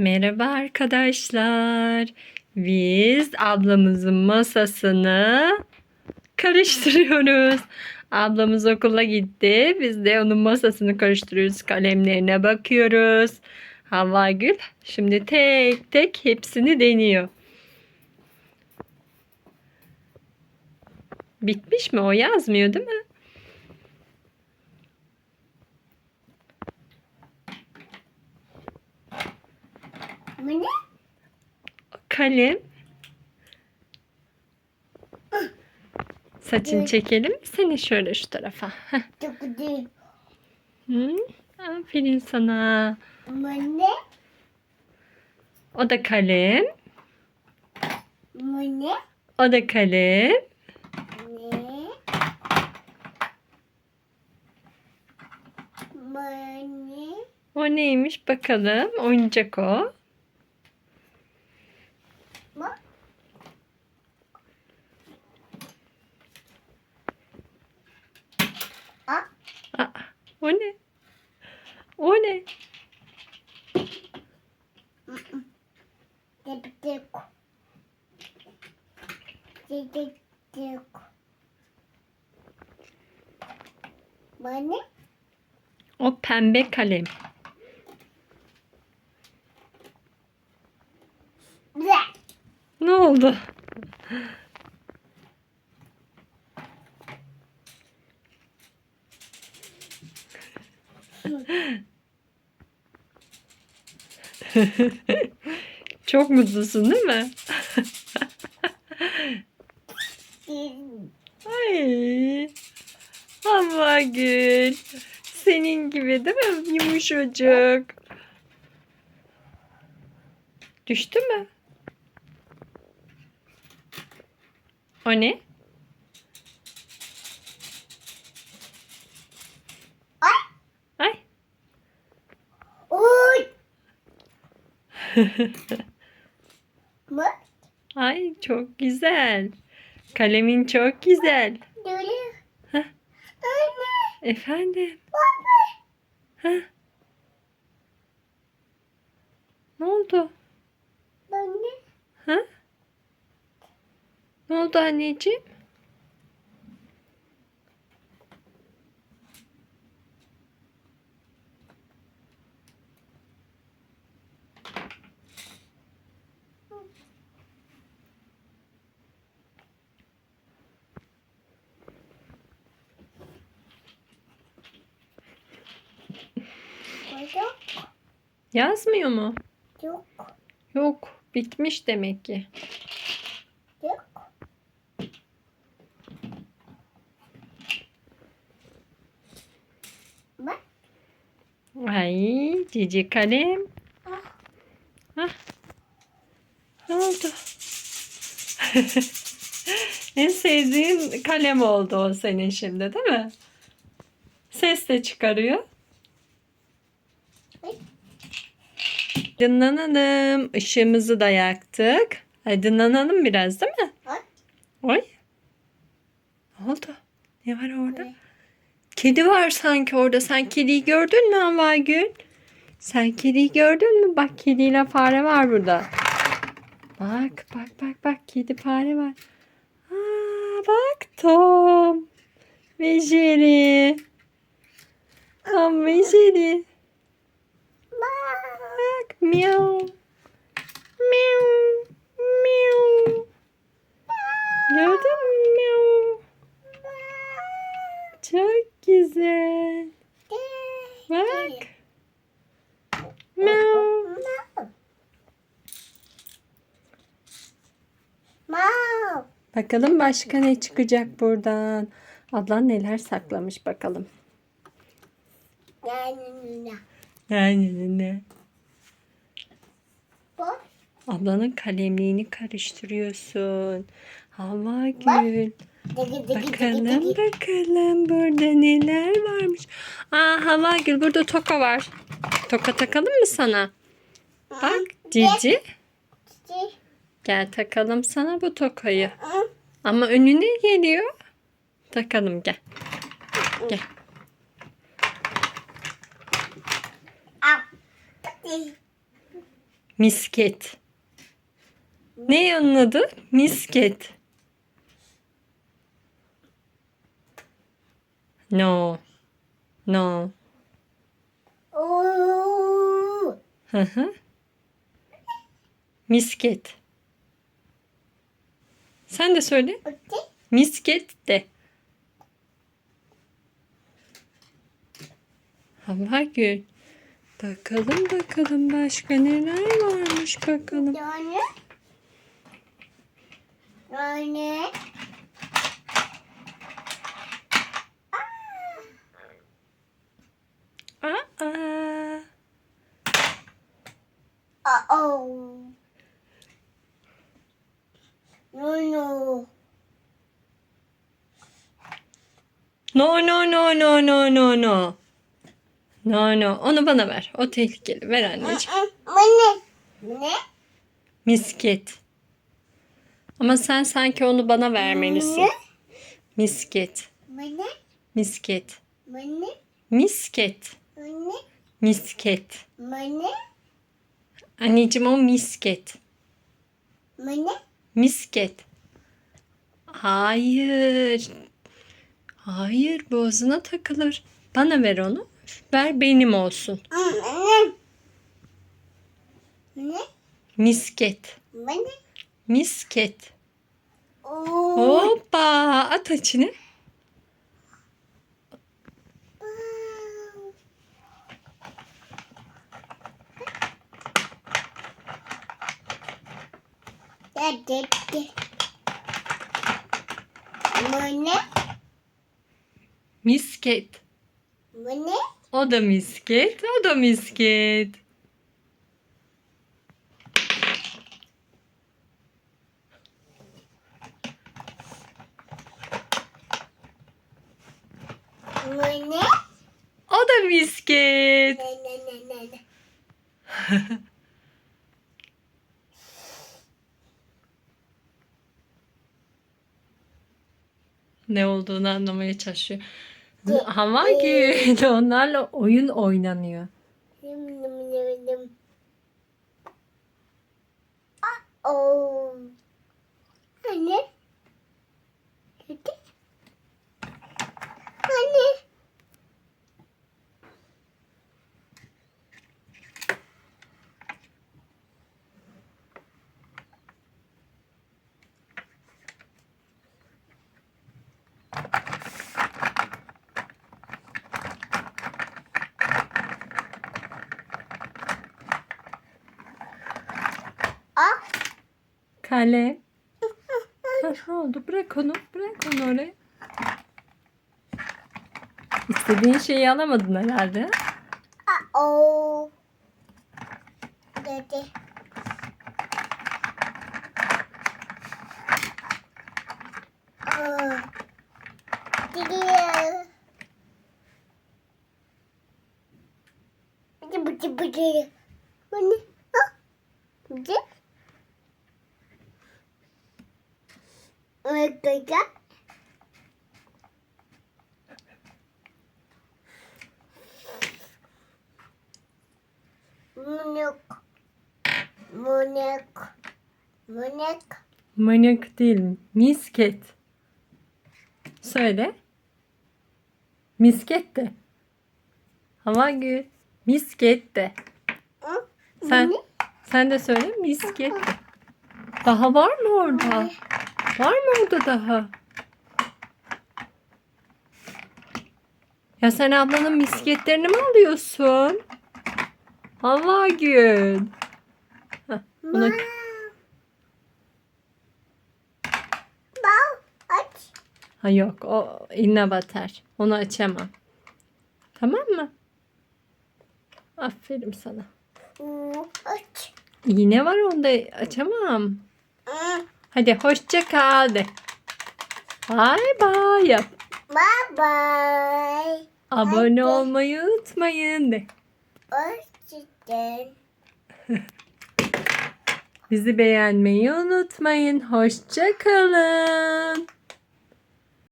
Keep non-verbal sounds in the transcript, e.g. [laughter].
Merhaba arkadaşlar. Biz ablamızın masasını karıştırıyoruz. Ablamız okula gitti. Biz de onun masasını karıştırıyoruz. Kalemlerine bakıyoruz. Havva Gül şimdi tek tek hepsini deniyor. Bitmiş mi? O yazmıyor değil mi? Bu ne? Kalem. Saçını çekelim mi seni şöyle şu tarafa? Çok. Hı? Aferin sana. Bu ne? O da kalem. Bu ne? O da kalem. Ne? Bu ne? O neymiş bakalım. Oyuncak o. Bu? Aa, Aa, o ne? O ne? O pembe kalem. Ne oldu? [laughs] Çok mutlusun değil mi? Ay. Ama gül. Senin gibi değil mi? Yumuşacık. Düştü mü? O ne? Ay. Ay. Uy. [laughs] Ay çok güzel. Kalemin çok güzel. Böyle. Heh. Anne. Efendim. Baba. Heh. Ne oldu? Bu ne? Ha? Ne oldu anneciğim? Bu yok. Yazmıyor mu? Yok. Yok, bitmiş demek ki. Yok. Bak. Ay, cici kalem. Ah. Hah. Ne oldu? [laughs] en sevdiğin kalem oldu o senin şimdi değil mi? Ses de çıkarıyor. Ay. Aydınlanalım. Işığımızı da yaktık. Aydınlanalım biraz değil mi? Ay. Oy. Ne oldu? Ne var orada? Ne? Kedi var sanki orada. Sen kediyi gördün mü Havagül? Sen kediyi gördün mü? Bak kediyle fare var burada. Bak bak bak bak kedi fare var. Aa, bak Tom. Ve Jerry. Tom ve Jerry. Miau. Miau. Miau. Gördün mü miau? Çok güzel. Bak. Miau. Bakalım başka ne çıkacak buradan. Ablan neler saklamış bakalım. Yani Yani ne? Ablanın kalemliğini karıştırıyorsun. Hava gül. Bakalım bakalım burada neler varmış. Aa Hava gül burada toka var. Toka takalım mı sana? Bak Cici. Gel takalım sana bu tokayı. Ama önüne geliyor. Takalım gel. Gel. Misket. Ne onun adı? Misket. No. No. Oo. Hı hı. Misket. Sen de söyle. Misket de. Hava gül. Bakalım bakalım başka neler varmış bakalım. Yani. Yani. Aa. Uh-oh. No, no. No no no no no no no. No no onu bana ver. O tehlikeli. Ver anneciğim. Bu ne? Bu ne? Misket. Ama sen sanki onu bana vermelisin. Misket. Bu ne? Misket. Bu ne? Misket. Bu ne? Misket. Bu ne? Anneciğim o misket. Bu ne? Misket. Hayır. Hayır boğazına takılır. Bana ver onu. Ver benim olsun. Ne? Misket. Ne? Misket. Oo. Hoppa at dedi. Bu ne? Misket. Bu ne? O da misket. O da misket. Bu ne? O da misket. Ne ne ne ne ne? [laughs] Olduğunu anlamaya çalışıyor. Hava [laughs] gül. Onlarla oyun oynanıyor. Oh. Anne. Dedi. Anne. Ah. Kale. [laughs] Ne oldu? Bırak onu. Bırak onu oraya. İstediğin şeyi alamadın herhalde. Oh. Dedi. Gidiyor. Bıcı bıcı bıcı. Bu ne? Ah. Bıcı. Bıcı. Munuk. Munuk. Munuk. Manyak değil. Misket. Söyle. Misket de. Hava gül. Misket de. Sen sen de söyle misket. Daha var mı orada? Var mı orada daha? Ya sen ablanın misketlerini mi alıyorsun? Hava gül. Heh, Buna... Ha yok o eline batar. Onu açamam. Tamam mı? Aferin sana. Aç. İğne var onda açamam. Hadi hoşça kal de. Bye bye yap. Bye bye. Abone olmayı unutmayın de. Hoşçakalın. [laughs] Bizi beğenmeyi unutmayın. Hoşça kalın.